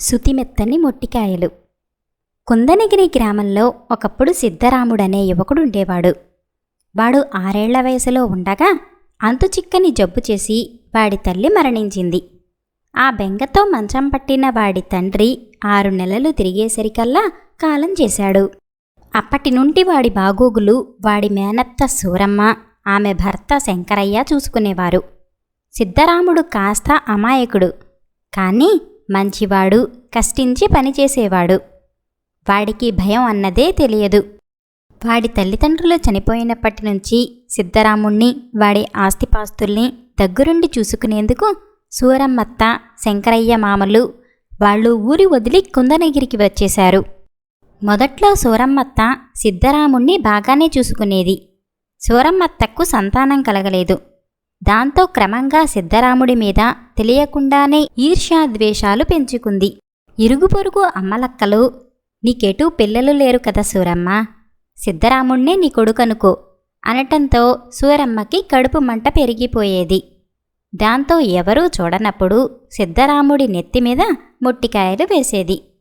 సుతిమెత్తని మొట్టికాయలు. కుందనగిరి గ్రామంలో ఒకప్పుడు సిద్ధరాముడనే యువకుడు ఉండేవాడు. వాడు ఆరేళ్ళ వయసులో ఉండగా అంతు చిక్కని జబ్బు చేసి వాడి తల్లి మరణించింది. ఆ బెంగతో మంచం పట్టిన వాడి తండ్రి ఆరు నెలలు తిరిగేసరికల్లా కాలం చేశాడు. అప్పటి నుండి వాడి బాగోగులు వాడి మేనత్త సూరమ్మ ఆమె భర్త శంకరయ్య చూసుకునేవారు. సిద్ధరాముడు కాస్త అమాయకుడు. కానీ మంచివాడు కష్టించి పనిచేసేవాడు. వాడికి భయం అన్నదే తెలియదు. వాడి తల్లిదండ్రులు చనిపోయినప్పటి నుంచి సిద్ధరాముణ్ణి వాడి ఆస్తిపాస్తుల్ని దగ్గరుండి చూసుకునేందుకు సూరమ్మత్త శంకరయ్య మామలు వాళ్ళు ఊరి వదిలి కుందనగిరికి వచ్చేశారు. మొదట్లో సూరమ్మత్త సిద్ధరాముణ్ణి బాగానే చూసుకునేది. సూరమ్మత్తకు సంతానం కలగలేదు. దాంతో క్రమంగా సిద్ధరాముడి మీద తెలియకుండానే ఈర్ష్యాద్వేషాలు పెంచుకుంది. ఇరుగు పొరుగు అమ్మలక్కలు నీకెటూ పిల్లలు లేరు కదా సూరమ్మ? సిద్ధరాముణ్ణే నీ కొడుకనుకో అనటంతో సూరమ్మకి కడుపు మంట పెరిగిపోయేది. దాంతో ఎవరూ చూడనప్పుడు సిద్ధరాముడి నెత్తిమీద మొట్టికాయలు వేసేది.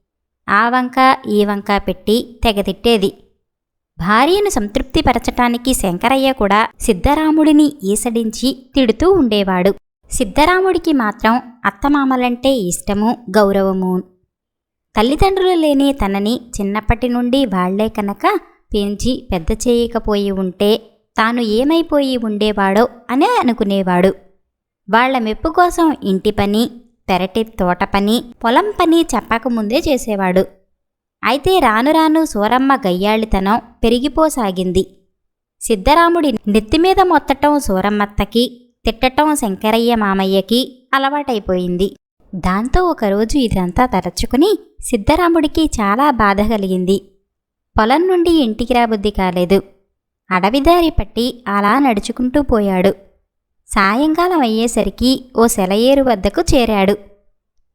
ఆ వంక ఈ వంక పెట్టి తెగతిట్టేది భార్యను సంతృప్తిపరచటానికి శంకరయ్య కూడా సిద్ధరాముడిని ఈసడించి తిడుతూ ఉండేవాడు. సిద్ధరాముడికి మాత్రం అత్తమామలంటే ఇష్టము గౌరవము. తల్లిదండ్రులు లేని తనని చిన్నప్పటి నుండి వాళ్ళే కనుక పెంచి పెద్ద చేయకపోయి ఉంటే తాను ఏమైపోయి ఉండేవాడో అనే అనుకునేవాడు. వాళ్ళ మెప్పు కోసం ఇంటి పని పెరటి తోట పని పొలం పని చెప్పకముందే చేసేవాడు. అయితే రాను రాను సూరమ్మ గయ్యాళితనం పెరిగిపోసాగింది. సిద్ధరాముడి నెత్తిమీద మొత్తటం సూరమ్మత్తకి తిట్టటం శంకరయ్య మామయ్యకి అలవాటైపోయింది. దాంతో ఒకరోజు ఇదంతా తరచుకుని సిద్ధరాముడికి చాలా బాధ కలిగింది. పొలం నుండి ఇంటికి రాబుద్ది కాలేదు. అడవిదారి పట్టి అలా నడుచుకుంటూ పోయాడు. సాయంకాలం అయ్యేసరికి ఓ సెలయేరు వద్దకు చేరాడు.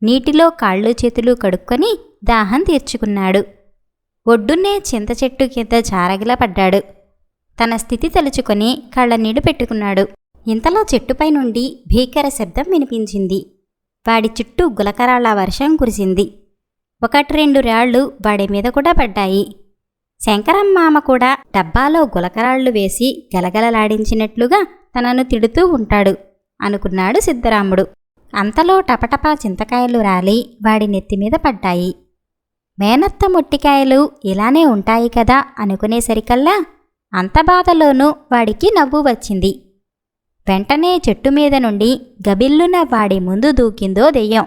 నీటిలో కాళ్ళు చేతులు కడుక్కొని దాహం తీర్చుకున్నాడు. ఒడ్డున్నే చింత చెట్టు కింద జారగిలా పడ్డాడు. తన స్థితి తలుచుకొని కళ్ళనీడు పెట్టుకున్నాడు. ఇంతలో చెట్టుపై నుండి భీకర శబ్దం వినిపించింది. వాడి చుట్టూ గులకరాళ్ళ వర్షం కురిసింది. ఒకటి రెండు రాళ్ళు వాడి మీద కూడా పడ్డాయి. శంకరమ్మామ కూడా డబ్బాలో గులకరాళ్ళు వేసి గలగలలాడించినట్లుగా తనను తిడుతూ ఉంటాడు అనుకున్నాడు సిద్ధరాముడు. అంతలో టపటపా చింతకాయలు రాలి వాడి నెత్తిమీద పడ్డాయి. మేనత్త మొట్టికాయలు ఇలానే ఉంటాయి కదా అనుకునేసరికల్లా అంత బాధలోనూ వాడికి నవ్వు వచ్చింది. వెంటనే చెట్టు మీద నుండి గబిల్లున వాడి ముందు దూకిందో దెయ్యం.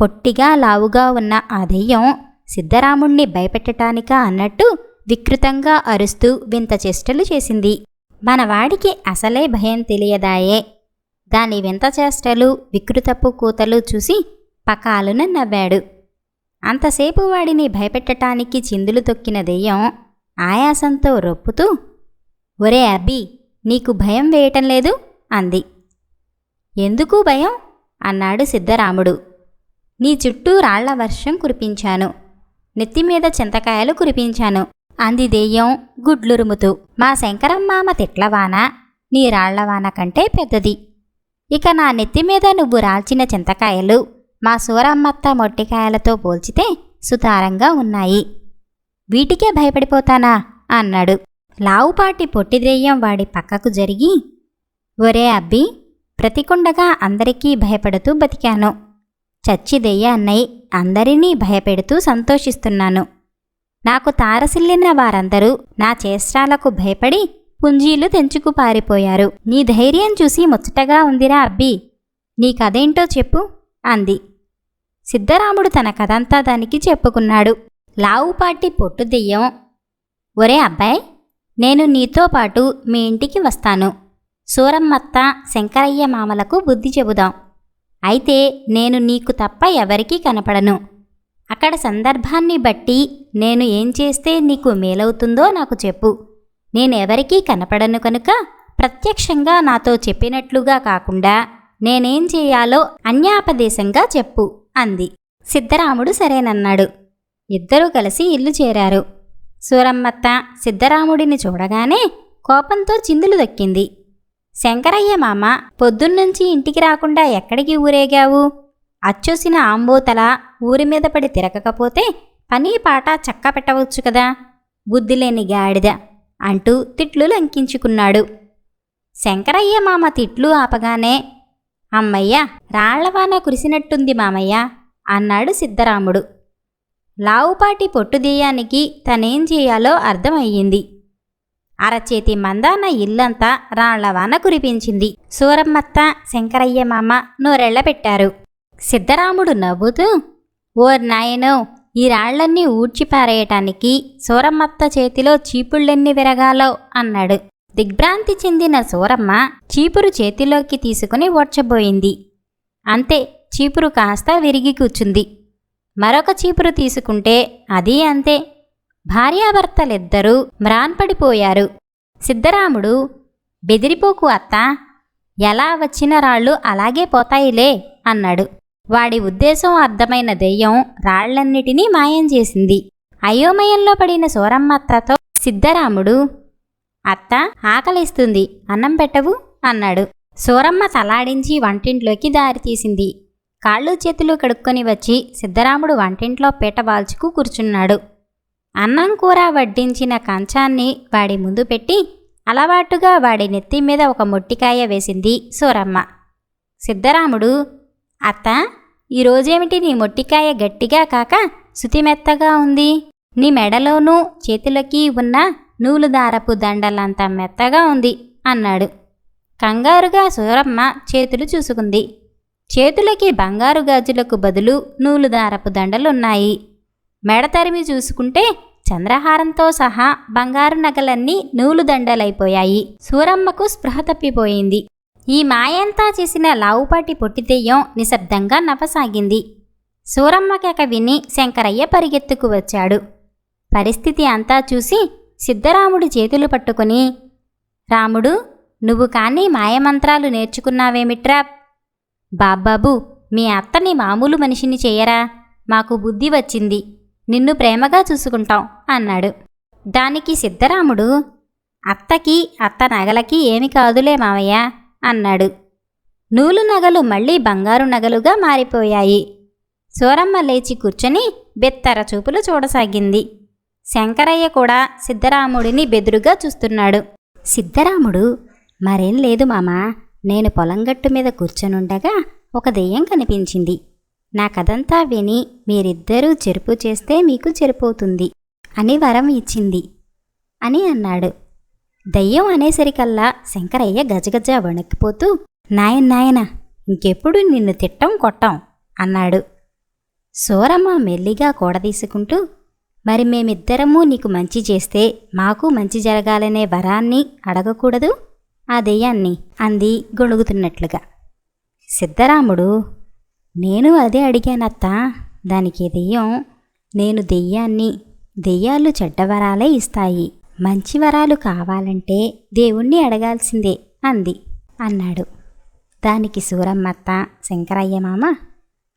పొట్టిగా లావుగా ఉన్న ఆ దెయ్యం సిద్ధరాముణ్ణి భయపెట్టటానికా అన్నట్టు వికృతంగా అరుస్తూ వింత చేష్టలు చేసింది. మనవాడికి అసలే భయం తెలియదాయే. దాని వింత చేష్టలు వికృతపు కూతలు చూసి పకాలున నవ్వాడు. అంతసేపు వాడిని భయపెట్టటానికి చిందులు తొక్కిన దెయ్యం ఆయాసంతో రొప్పుతూ ఒరే అబ్బి నీకు భయం వేయటం లేదు? అంది. ఎందుకు భయం? అన్నాడు సిద్ధరాముడు. నీ చుట్టూ రాళ్ళ వర్షం కురిపించాను. నెత్తిమీద చింతకాయలు కురిపించాను అంది దెయ్యం గుడ్లురుముతూ. మా శంకరమ్మామ తిట్లవాన నీ రాళ్ళవాన కంటే పెద్దది. ఇక నా నెత్తిమీద నువ్వు రాల్చిన చింతకాయలు మా సూరమ్మత్త మొట్టికాయలతో పోల్చితే సుతారంగా ఉన్నాయి. వీటికే భయపడిపోతానా? అన్నాడు. లావుపాటి పొట్టిద్రెయ్యం వాడి పక్కకు జరిగి ఒరే అబ్బి ప్రతికుండగా అందరికీ భయపడుతూ బతికాను. చచ్చిదెయ్య అన్నయ్య అందరినీ భయపెడుతూ సంతోషిస్తున్నాను. నాకు తారసిల్లిన వారందరూ నా చేష్టాలకు భయపడి పుంజీలు తెంచుకు పారిపోయారు. నీ ధైర్యం చూసి ముచ్చటగా ఉందిరా అబ్బి. నీకదేంటో చెప్పు అంది. సిద్ధరాముడు తన కథంతా దానికి చెప్పుకున్నాడు. లావుపాటి పొట్టు దెయ్యం. ఒరే అబ్బాయ్ నేను నీతో పాటు మీ ఇంటికి వస్తాను. సూరమ్మత్త శంకరయ్య మామలకు బుద్ధి చెబుదాం. అయితే నేను నీకు తప్ప ఎవరికీ కనపడను. అక్కడ సందర్భాన్ని బట్టి నేను ఏం చేస్తే నీకు మేలవుతుందో నాకు చెప్పు. నేనెవరికీ కనపడను కనుక ప్రత్యక్షంగా నాతో చెప్పినట్లుగా కాకుండా నేనేం చేయాలో అన్యాపదేశంగా చెప్పు. అంది. సిద్ధరాముడు సరేనన్నాడు. ఇద్దరూ కలిసి ఇల్లు చేరారు. సూరమ్మత్త సిద్ధరాముడిని చూడగానే కోపంతో చిందులు దక్కింది. శంకరయ్య మామ పొద్దున్నుంచి ఇంటికి రాకుండా ఎక్కడికి ఊరేగావు? అచ్చొసిన ఆంబోతల ఊరి మీద పడి తిరగకపోతే పని పాట చక్క పెట్టవచ్చు కదా? బుద్ధిలేని గాడిద అంటూ తిట్లు లంకించుకున్నాడు. శంకరయ్య మామ తిట్లు ఆపగానే అమ్మయ్య రాళ్ళవాన కురిసినట్టుంది మామయ్య అన్నాడు సిద్ధరాముడు. లావుపాటి పొట్టుదీయానికి తనేం చేయాలో అర్థమయ్యింది. అరచేతి మందాన ఇల్లంతా రాళ్ళవాన కురిపించింది. సూరమ్మత్త శంకరయ్య మామ నోరెళ్ళ పెట్టారు. సిద్ధరాముడు నవ్వుతూ ఓర్ నాయనో ఈ రాళ్ళన్నీ ఊడ్చిపారేయటానికి సూరమ్మత్త చేతిలో చీపుళ్ళెన్ని విరగాలో అన్నాడు. దిగ్భ్రాంతి చెందిన సూరమ్మ చీపురు చేతిలోకి తీసుకుని ఓడ్చబోయింది. అంతే చీపురు కాస్త విరిగి కూర్చుంది. మరొక చీపురు తీసుకుంటే అది అంతే. భార్యాభర్తలిద్దరూ మ్రాన్పడిపోయారు. సిద్ధరాముడు బెదిరిపోకు అత్త ఎలా వచ్చిన రాళ్ళు అలాగే పోతాయిలే అన్నాడు. వాడి ఉద్దేశం అర్థమైన దెయ్యం రాళ్ళన్నిటినీ మాయం చేసింది. అయోమయంలో పడిన సూరమ్మత్తతో సిద్ధరాముడు అత్త ఆకలిస్తుంది. అన్నం పెట్టవు అన్నాడు. సూరమ్మ తలాడించి వంటింట్లోకి దారితీసింది కాళ్ళు చేతులు కడుక్కొని వచ్చి సిద్ధరాముడు వంటింట్లో పీట వాల్చుకు కూర్చున్నాడు. అన్నం కూర వడ్డించిన కంచాన్ని వాడి ముందు పెట్టి అలవాటుగా వాడి నెత్తి మీద ఒక మొట్టికాయ వేసింది సూరమ్మ. సిద్ధరాముడు అత్త ఈరోజేమిటి నీ మొట్టికాయ గట్టిగా కాక శుతిమెత్తగా ఉంది? నీ మెడలోనూ చేతులకి ఉన్న నూలు దారపు దండలంత మెత్తగా ఉంది అన్నాడు. కంగారుగా సూరమ్మ చేతులు చూసుకుంది. చేతులకి బంగారు గాజులకు బదులు నూలు దారపు దండలున్నాయి. మెడ తరిమి చూసుకుంటే చంద్రహారంతో సహా బంగారు నగలన్నీ నూలు దండలైపోయాయి. సూరమ్మకు స్పృహ తప్పిపోయింది. ఈ మాయంతా చేసిన లావుపాటి పొట్టిదెయ్యం నిశ్శబ్దంగా నవ్వసాగింది. సూరమ్మ కేక విని శంకరయ్య పరిగెత్తుకు వచ్చాడు. పరిస్థితి అంతా చూసి సిద్ధరాముడి చేతులు పట్టుకుని రాముడు నువ్వు కానీ మాయమంత్రాలు నేర్చుకున్నావేమిట్రా? బాబ్బాబు మీ అత్తని మామూలు మనిషిని చేయరా? మాకు బుద్ధి వచ్చింది. నిన్ను ప్రేమగా చూసుకుంటాం అన్నాడు. దానికి సిద్ధరాముడు అత్తకి అత్త నగలకి ఏమి కాదులే మావయ్య అన్నాడు. నూలు నగలు మళ్ళీ బంగారు నగలుగా మారిపోయాయి. సూరమ్మ లేచి కూర్చొని బెత్తర చూపులు చూడసాగింది. శంకరయ్య కూడా సిద్ధరాముడిని బెదురుగా చూస్తున్నాడు. సిద్ధరాముడు మరేం లేదు మామా. నేను పొలంగట్టు మీద కూర్చొనుండగా ఒక దెయ్యం కనిపించింది. నా కథంతా విని మీరిద్దరూ చెరుపు చేస్తే మీకు చెరిపోతుంది అని వరం ఇచ్చింది అని అన్నాడు. దయ్యం అనేసరికల్లా శంకరయ్య గజగజ వణికిపోతూ నాయన్ నాయన ఇంకెప్పుడు నిన్ను తిట్టం కొట్టాం అన్నాడు. సూరమ్మ మెల్లిగా కూడదీసుకుంటూ మరి మేమిద్దరము నీకు మంచి చేస్తే మాకు మంచి జరగాలనే వరాన్ని అడగకూడదు? ఆ దెయ్యాన్ని అంది గొణుగుతున్నట్లుగా. సిద్ధరాముడు నేను అదే అడిగానత్త. దానికి దెయ్యం నేను దెయ్యాన్ని దెయ్యాలు చెడ్డవరాలే ఇస్తాయి. మంచి వరాలు కావాలంటే దేవుణ్ణి అడగాల్సిందే అంది. అన్నాడు. దానికి సూరమ్మత్త శంకరయ్య మామ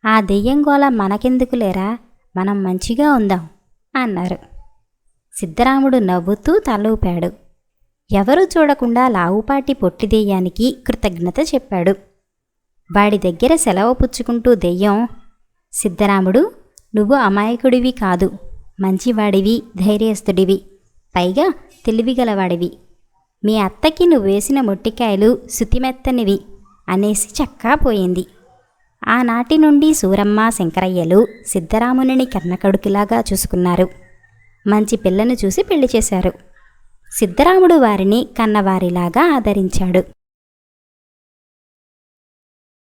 ఆ దెయ్యం గోల మనకెందుకు లేరా? మనం మంచిగా ఉందాం. అన్నారు. సిద్ధరాముడు నవ్వుతూ తలూపాడు. ఎవరూ చూడకుండా లావుపాటి పొట్టి దెయ్యానికి కృతజ్ఞత చెప్పాడు. వాడి దగ్గర సెలవు పుచ్చుకుంటూ దెయ్యం సిద్ధరాముడు నువ్వు అమాయకుడివి కాదు. మంచివాడివి ధైర్యస్తుడివి. పైగా తెలివిగలవాడివి. మీ అత్తకి నువ్వు వేసిన మొట్టికాయలు శుతిమెత్తనివి అనేసి చక్కా పోయింది. ఆనాటి నుండి సూరమ్మ శంకరయ్యలు సిద్ధరామునిని కన్నకడుకులాగా చూసుకున్నారు. మంచి పిల్లను చూసి పెళ్ళి చేశారు. సిద్ధరాముడు వారిని కన్నవారిలాగా ఆదరించాడు.